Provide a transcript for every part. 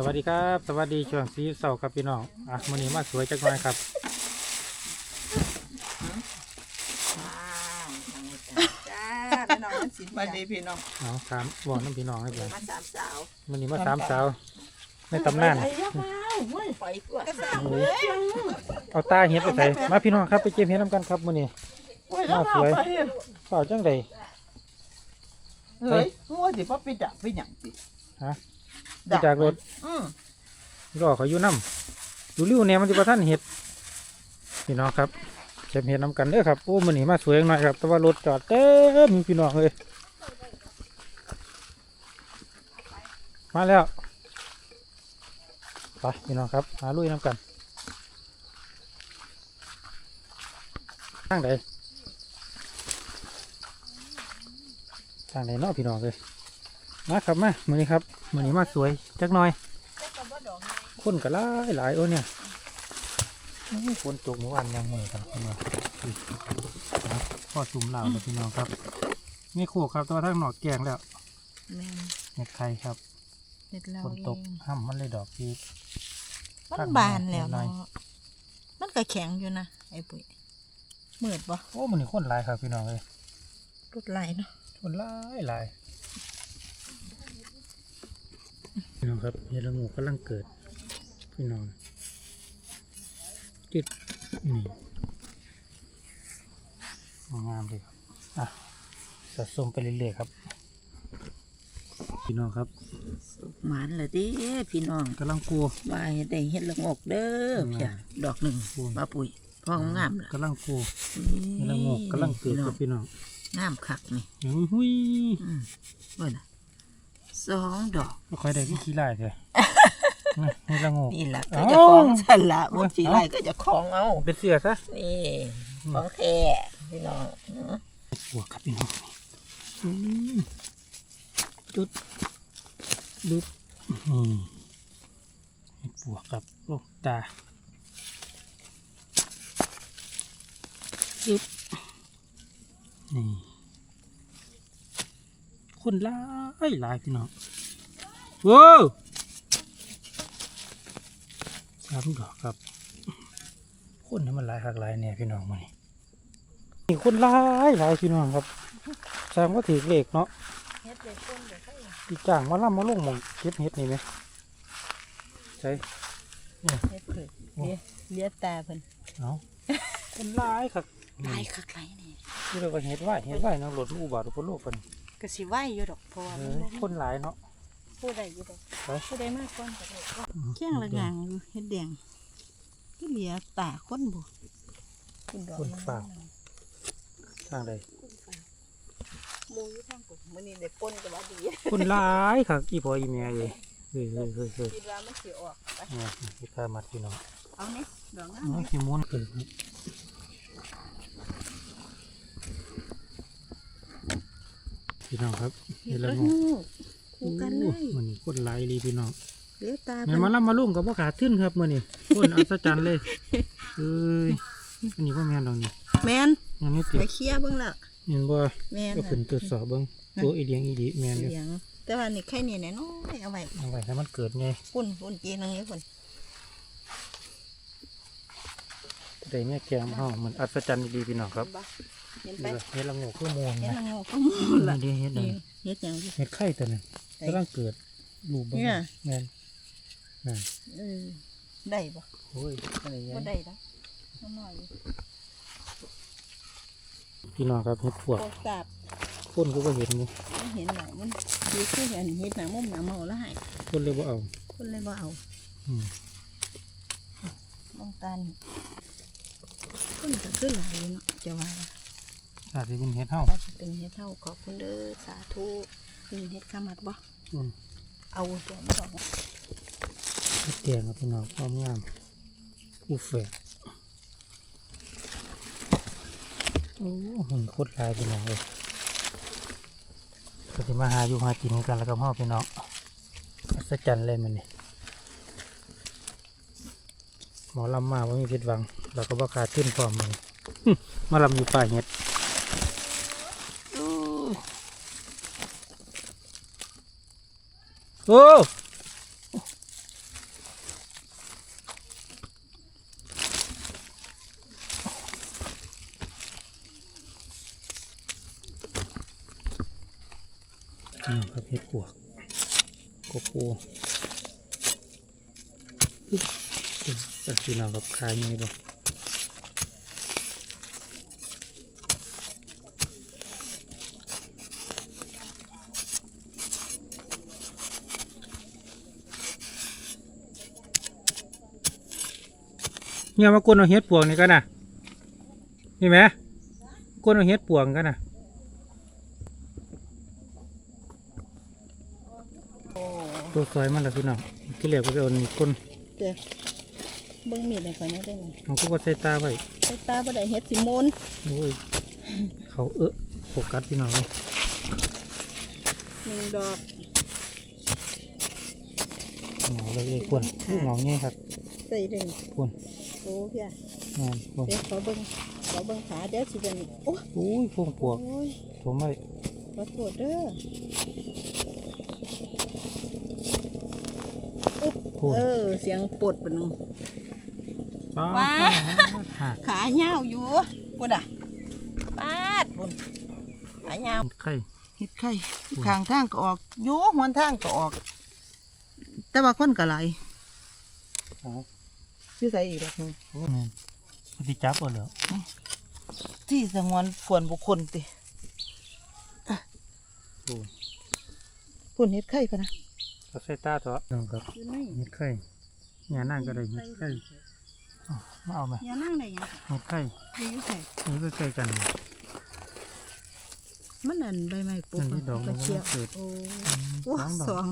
สวัสดีครับ สวัสดีช่วงสีเสาร์ครับพี่น้องอะวันนี้มาสวยจักหน่อยครับจ้าพี่น้องมันสิมาดีพี่น้องเอาถามบอกน้ำพี่น้องให้เพื่อนมาสามสาววันนี้มาสามสาวในตำนานไอ้ยามาเว้ยปล่อยตัวก็สาวโอ้ยเอาตาเห็ดไปใส่มาพี่น้องครับไปเก็บเห็ดน้ำกันครับวันนี้เว้ยแล้วมาสวยไปเปล่าจังใดเฮ้ยงัวสิพ่อปิดดักไปหยังติฮะ พี่จากรถ อืมรอเขาอยู่น้ำดูริ้วเนี่ยมันจะประท่านเห็ดพี่น้องครับเก็บเห็ดน้ำกันเด้อครับโอ้มันนี่มาสวยหน่อยครับ แต่ว่ารถจอดเต็มพี่น้องเลยมาแล้วไปพี่น้องครับหาลุยน้ำกันทางใดทางใดเนาะพี่น้องเลย มาครับมามือนี้ครับมือนี้มาสวยจักหน่อยคนก็หลายหลายโอ้เนี่ยโอ้ยฝนตกเมื่อวานยังมือกันพี่น้องครับพ่อซุ่มเหล่าเลยพี่น้องครับนี่โคกครับตัวทั้งหนอกแกงแล้วแม่นเห็ดไข่ครับเด็ดเราฝนตกห้ำมันเลยดอกพีมันบานแล้วหน่อยเนาะมันก็แข็งอยู่นะไอ้ปุ๋ยมืดบ่โอ้มันนี่คนหลายครับพี่น้องเลยรุดไหลเนาะคนหลายหลาย พี่น้องครับเห็ดละงูกำลังเกิด พี่น้องจุดนี่งามเลยครับอะสะสมไปเรื่อยๆครับ พี่น้องครับหมานเลยดิพี่น้องกำลังกลัวว่าให้ได้เฮ็ดละงกเด้ออืมเพียดอกหนึ่งอืมมาปุ๋ยพองงามล่ะกำลังกลัวเห็ดละงูกำลังเกิดครับพี่น้องงามคักนี่หุยอืมเบิ่งน่ะ สองดอกไม่ค่อยได้ที่ขี้ไล่เถอะนะเห็ดละงูนี่ล่ะก็เอ้าจะคล้องสันละโอ้บ่ยสีเอ้าลายก็จะคล้องเอาเป็นเสือซะนี่ของแท้พี่น้องอืมปวกครับพี่น้องอืมจุดดุดนี่เห็ดปวกกับลูกตาจุดนี่ คนหลายหลายพี่น้องว้าวสามดอกครับ คนนี่มันหลายหักหลายเนี่ยพี่น้องมันนี่มีคนหลายหลายพี่น้องครับแสดงว่าถือเลขเนาะเฮ็ดเลยต้นเดี๋ยวค่อยอีจ้างมาล่ำมาลงหมองเก็บเห็ดนี่ไหมใช่เฮ็ดเพิ่นเลียเลียตาเพิ่นเอาคนหลายครับลายคักไหลนี่ที่เราก็เห็ดไหวเห็ดไหวนะรถลูกบาทรถลูกกัน ก็สิไหวอยู่ดอกเพราะว่าเอมันอบ่คนหลายเนาะพูดได้อยู่ดอกไปพูดได้มากกว่าก็ได้เคียงละงางอยู่เฮ็ดแดงก็เหลียตาคนบ่คุณดอกคนฝาก ทางใดหมูอยู่ทางผมมื้อนี้ได้ป่นก็ว่าดีคนหลายครับอีพออีเมียเลยเฮ้ยเฮ้ยเฮ้ยเฮ้ยคิดว่ามันสิออกไปเนี่ยพี่ข้ามัดพี่น้องเอานี่ดอกงามน้องขี้ม้วนเกิด พี่น้องครับเฮ็เห็ดดแล้ละวงูคู่กันเลยมันคนหลายเลยพี่น้องเหลียตาแม่เพิ่นมาล่ำมาลุ่มกับพ่ขาดขึ้นครับมื่อนี้คนอัศจรรย์เลยเอ้ยอันนี้พ่อแม่นดอกนี่แม่นยังไม่ติไปดเคลียร์เบิ่งแล้วเห็นบ่แม่นก็น่ะขึ้นตรวจสอบเบิ้งตัวอีเดียงอีดีแม่นอยู่เสียงแต่ว่านี่ไข่นี่แน่น้อยเอาไว้เอาไว้ให้มันเกิดไงปุ่นปุ่นจีนึงนี่ปุ่นได้แม่แกงห้องมันอัศจรรย์ดีๆพี่น้องครับ เห็นไปนี่ก็เฮ็ดละงูคือโมงเห็นนะละงูก็มูละนี่เฮ็ดนั่นเฮ็ดอย่างนี้เฮ็ดไข่ตัวนึงกำลังเกิดลูกเบิ้งเนี่ยแม่นนั่นเออได้ปะโอ้ยอะไรเงี้ก็ยได้แล้วน้อยอยู่พี่น้องครับเฮ็ดพวกโคตรบคนก็บ่เห็นนี่ไม่เห็นหน่อยมันดูคือเห็นเฮ็ดหนามุมหนาเมาแล้วให้คนเลยบ่เอาคนเลยบ่เอาอืมมองตานี่คนก็ขึ้นหลายอยู่เนาะจะว่า อาจจะเป็นเฮ็ดเฮาถ้าจะเป็นเฮ็ดเท่าขอบคุณเด้อสาธุเป็นเฮ็ดขามัดบ่อืมเอาตัวนี้ก่อนเฮ็ดแกงครับพี่น้องความงามอูแฝดโอ้หุ่นโคตรลายพี่น้องเลยก็จะมาหาอยู่หากินกันแล้วก็พ่อพี่น้องอัศจรรย์เลยมันนี่หมอลำมาว่ามีผิดหวังเราก็บ่ขาดขึ้นพร้อมมันมาลำอยู่ป่าเห็ด โอ้ครับเห็ดปวกกบปูตึ๊บตึ๊บตึ๊บตึ๊บตึ๊บตึ๊บตึ๊บตึ๊บ เนี่ยมากวนเอาเฮ็ดปวงนี่กันนะนี่ไหมกวนเอาเฮ็ดปวงกันนะตัวซอยมันละพี่น้องที่เหลือก็จะเอานี่ก้นเด้อเบิ่งมีดให้ข่อยหน่อยได้ไหมมันก็ว่าใส่ตาไว้ใส่ตาบ่ได้เฮ็ดสิมูนโอ้ยเขาเออโฟกัสพี่น้องเลยหนึ่งดอกเหงาเลยเลยควรลูกเหงาเงี้ยครับใส่เด้งควร โอ้เพี่ยงานควรเดี๋ยวขอเบิ่งขอเบิ่งขาเดี๋ยวสิเป็นโอ้โอ้ยพวงปวกโอ้ยผมไม่ขอโทษเด้อควรเออ เสียงปวดปะนึงป้าว้าหักขาเหี่ยวอยู่ปุ่นอะปาดปุ่นขาเหี่ยวไข่เฮ็ดไข่ข้างทางก็ออกอยู่หัวทางก็ออก แต่ว่าคนก็หลาย อ๋อ ชื่อใส่อีกแล้วนึงโอ้ยพอดีจับเอาเหรอที่สงวนส่วนบุคคลติโอ้ยปุ่นเฮ็ดไข่ปะนะเอาใส่ตาเถอะน้องครับอยู่ในเห็ดไข่ยานั่งก็ได้เห็ดไข่อ้าวมาเอาไหมอย่านั่งได้ยังเห็ดไข่อยู่ไข่นี่ก็ใกล้กัน มันนั่นใบไม้ปลูกอันนี้ดอกกมัระนก็เชียบเกิด โอ้สโอ้องดอกสอง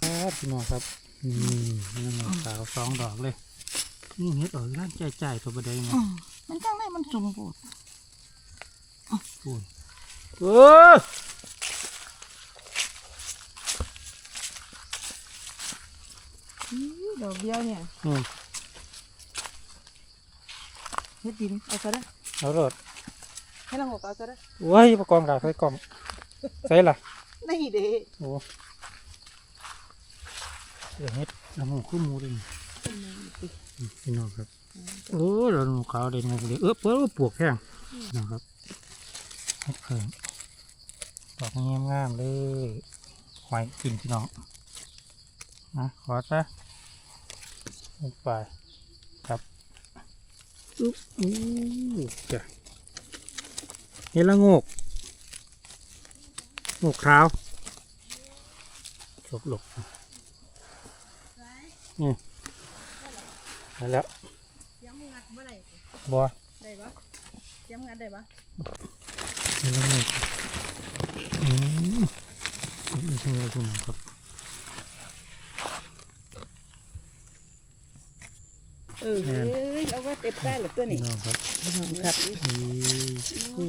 ครับพี่น้องครับ นี่นี่นขาวสองดอกเลย นี่เห็ดออกร้านใจใจตัวบันไดไงอืมมันจังไดมันสมบูรณ์พูดเอออื้อดอกเดียวเนี่ยอืมเฮ็ดดินเอาซะเด้อเอารถให้ลองเอาซะเด้อโอ้ยประกองดาวใส่กล่องใส่ละนี่เด้โอ้ เดี๋ยวเห็ดน้ำมูกขึ้นมูเลยนี่พี่น้องครับโอ้ยเราหนูขาวเด่นงูเลยเออเปิดว่าปวกแห้งนะครับเห็ดเพิ่งดอกงามงามๆเลยหอยกินพี่น้องนะขอซะลงไปครับอุ๊บอู้จ้ะเห็ดละโงกโงกขาวหลบหลบ นี่มาแล้วยังงัดบ่ได้บัวได้บ่ยังงัดได้บ่เห็ดละโงกอืมนี่ใช่ไหมคุณครับเออเอ้ยเอาไว้เต็มได้เหรือตัวพี่นี้น้องครับครับนี่นี่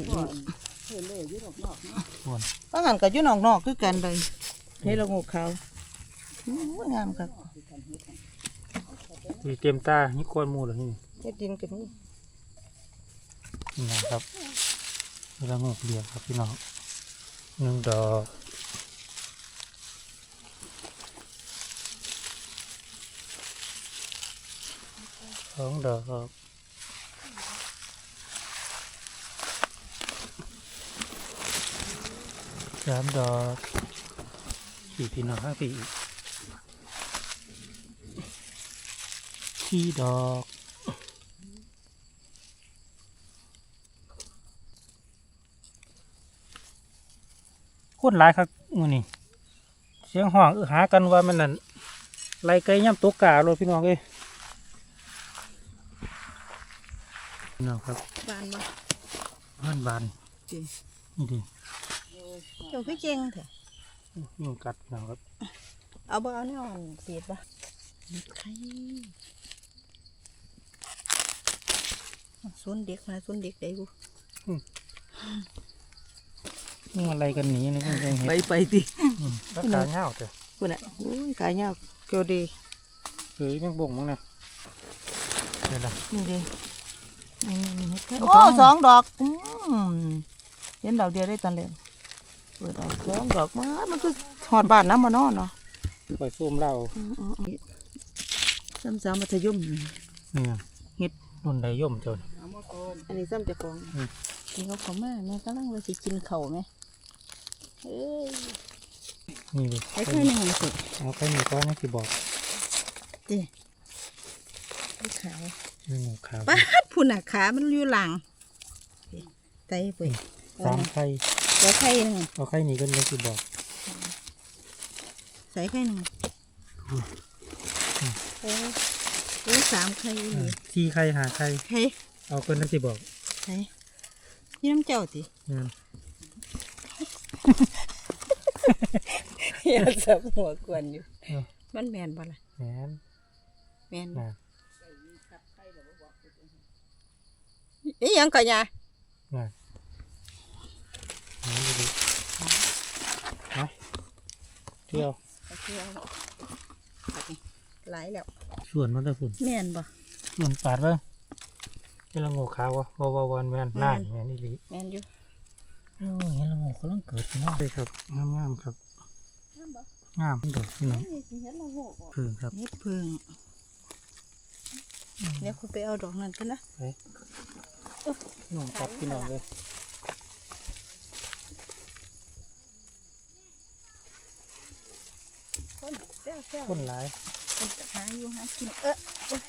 เออเลยอยู่นอกๆเนาะควรบางอันก็อยู่นอกๆคือกันเลยให้เรางูขาวอู้ยงามครับ ดีเตรียมตานี่ควรมูเหรอนี่เฮ็ดดินก็มีนี่นะครับเห็ดละโงกเดียวครับพี่น้องหนึ่งดอกสองดอกสามดอกสี่พี่น้องห้าปี สี่ดอกโคตรหลายครับมือนี่เสียงห้องเออหากันว่ามันนั่นไล่ไก่ย่ำตกกาเลยพี่น้องเอ้ยพี่น้องครับบานบ่บ้านบานจริงนี่ดิเจ้าคือเก่งแท้ยุงกัดพี่น้องครับ เอาบ่เอาแนวอันสีดบ่ไข่ ซุนเด็กมาซุนเด็กได้กูนี่อะไรกันหนีนี่ก็ยังเห็นไปไปติอืมแล้วขาเงาเถอะกูน่ะโอ้ยขายยาวเกียวดีเฮ้ยแมงบ่งมั้งนะเดี๋ยวละนี่เด้นี่นี่เฮ็ดไข่โอ้สองดอกอืมเห็นดอกเดียวได้ตอนเล่นเปิดดอกสองดอกมามันคือหอดบ้านน้ำมาเนาะเนาะปล่อยซูมเราซ้ำซ้ำมัธยมเนี่ยเฮ็ดรุ่นใดย่อมเจ้านี่ อันนี้ซ้ำเจะของอืมกินเขาเขามาแม่กำลังว่าสิกินเขาวไหมเอ้ยนี่ดิใส่ไข่หนึ่งสุดเอาไข่หมูก้อนนี่คือบอกดิขาวนี่หมูขาวป้าดพุ่นอะขา มันอยู่หลังใส่ไปสามไข่ใส่ไข่หนึ่งเอาไข่นี่ก็นี่คือบอก ใส่ไข่หนึ่งโอ้โอ้สามไข่อืมสี่ไข่หาไข่ไข่ เอาคนนั้นสิบอกไข่ยี่น้ำเจ้าติอืมอย่าสับหัวกวนอยู่มันแมนบ่ล่ะแหนแมนบ่น่ะอีหยังก่อนยาน่ะนี่ดิมาเที่ยวหลายแล้ว ส่วนมันจะฝุ่นแม่นบ่ส่วนปาดเบ้างเห็ นละโงูขาววะวาวาววันแมนน่านแมนนี่ลิแม่นอยู่โอ้ยเห็นละโงูเขาต้องเกิดเนาะเลยครับงามงามครับงามดอกพี่น้องเพึ่งครับเฮ็ดพึ่งเดี๋ยวคุณไปเอาดอกนั้นกันนะไปน้องกัดพี่น้องเลยคนแซ่บคนหลายคนหาอยู่หากินเออเอ้ย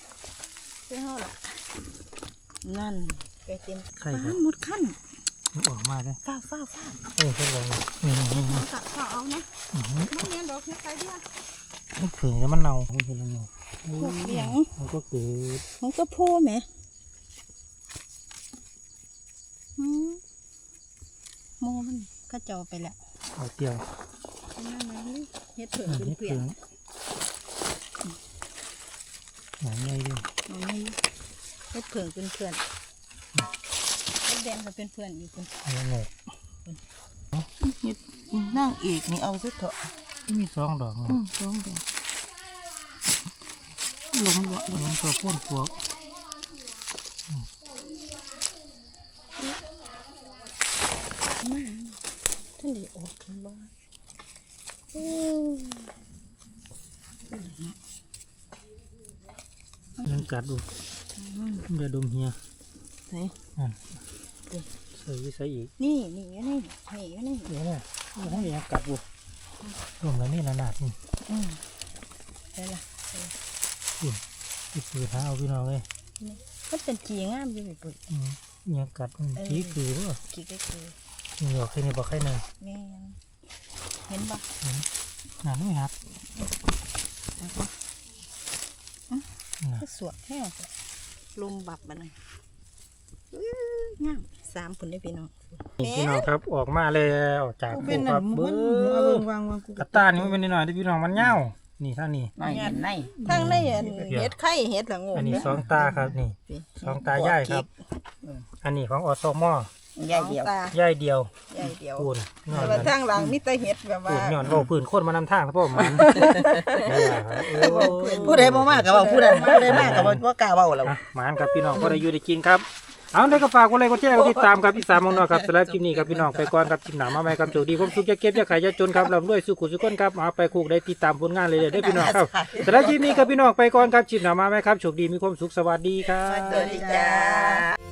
เจ้าเฮาล่ะ นั่นแกกินไข่ปครัลาบหมุดขั้นมันออกมาเลยฟ้าฟ้าฟ้าเออเพิ่นบอกว่านี่นี่นี่ฟ้าฟ้าเอานะอื้อหือมันเรียนดอกนี้ไปเดียวมันผึ่งแล้วมันเน่าเห็นละโงูพวกเลี้ยงมันก็เกิดมันก็โพูแหมอืมโมมันก็เจ้าไปแล้วเอาเตียวนั่นนั่นนี่เฮ็ดเผื่ออันเป็นนี้เปลี่ผึ่ยนงหนังใหญ่ด้วยอันนี้ เฮ็ดเผื่อเป็นเพื่อนเฮ็ดแดงก็เป็นเพื่อนอยู่คนเอาละโงูเฮ็ดนั่งเอกนี่เอาซะเถอะมีสองดอกอืนะมร้องแดงลงลงลงตัวพ่นพวกมาท่านได้ออกกันบ่อืมยังกัดดู อย่าดมเฮียไหนใส่ใส่อีก นี่นี่อยู่นี่นี่อยู่นี่เดี๋ยวนะโอ้ยยังกัดดูรวมแล้วนี่ระนาดนี่อืมไปละอีกคือหาเอาพี่น้องเลยมันเป็นจีงามอยู่ไปปุ๋ยอืมยังกัดมันขี้คือด้วยกี่ก็คือนี่ดอกแค่นี้บอกแค่นี้แม่นเห็นบ่หนาไม่หักน่ะก็สวดแห้ง ลมบับมันเลยอื้องามสามผลได้พี่น้องนี่พี่น้องครับออกมาแล้วจากกูพเป็วนกคนั่รันบมึเบิ้งเอางเบิ่งวางวางกูกระตานี่มันเป็นนิดหน่อยที่พี่น้องมันเงานี่ท่านี่ไม่เห็นในทั้งในอันเห็ดไข่เห็ดละงูอันนี้สองตาครับนี่สองตาย่ายครับ อันนี้ของอสมอ ใหญ่เดียวตาย่ายเดียวใหญ่เดียวปูนนอนแต่ว่านั่นทางหลังมีแต่เห็ดแบบว่าปูนย้อนโอ้พื้นโคตรมานำทางครับพ่อมันเออผู้ใดบ่มากก็เว้าผู้ใดผู้ใดมากก็บ่บ่กล้าเว้าแล้ว อะหมานครับพี่น้องก็ได้อยู่ได้กินครับ เอาได้ก็ฝากกดไลค์กดแชร์กดติดตามครับพี่สามมองนอครับสำหรับคลิปนี้ครับพี่น้องไปก่อนครับคลิปหนามาใหม่ครับโชคดีความสุขจะเก็บจะขายจะจนครับลำด้วยสุขุสุขคนครับเอาไปคูกได้ติดตามผลงานเลยๆได้อพี่น้องครับสำหรับคลิปนี้ครับพี่น้องไปก่อนครับคลิปหนามาใหม่ครับโชคดีมีความสุขสวัสดีครับ สวัสดีจ้า